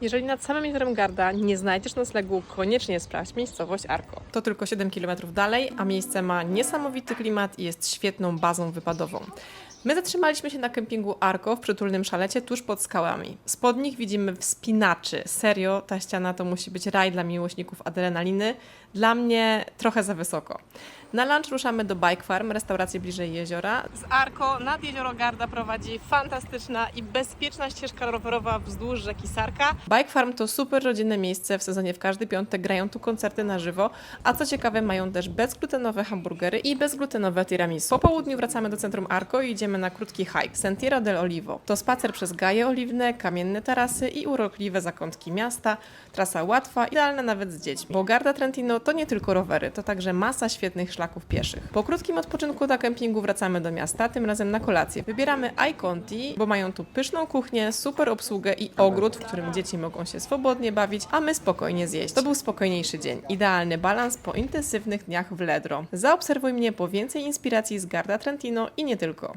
Jeżeli nad samym jeziorem Garda nie znajdziesz noclegu, koniecznie sprawdź miejscowość Arko. To tylko 7 km dalej, a miejsce ma niesamowity klimat i jest świetną bazą wypadową. My zatrzymaliśmy się na kempingu Arko w przytulnym szalecie tuż pod skałami. Spod nich widzimy wspinaczy. Serio, ta ściana to musi być raj dla miłośników adrenaliny. Dla mnie trochę za wysoko. Na lunch ruszamy do Bike Farm, restauracji bliżej jeziora. Z Arko nad jezioro Garda prowadzi fantastyczna i bezpieczna ścieżka rowerowa wzdłuż rzeki Sarka. Bike Farm to super rodzinne miejsce, w sezonie w każdy piątek grają tu koncerty na żywo, a co ciekawe mają też bezglutenowe hamburgery i bezglutenowe tiramisu. Po południu wracamy do centrum Arko i idziemy na krótki hike Sentiero del Olivo. To spacer przez gaje oliwne, kamienne tarasy i urokliwe zakątki miasta. Trasa łatwa, idealna nawet z dziećmi. Bo Garda Trentino to nie tylko rowery, to także masa świetnych szlaków pieszych. Po krótkim odpoczynku na kempingu wracamy do miasta, tym razem na kolację. Wybieramy iConti, bo mają tu pyszną kuchnię, super obsługę i ogród, w którym dzieci mogą się swobodnie bawić, a my spokojnie zjeść. To był spokojniejszy dzień. Idealny balans po intensywnych dniach w Ledro. Zaobserwuj mnie po więcej inspiracji z Garda Trentino i nie tylko.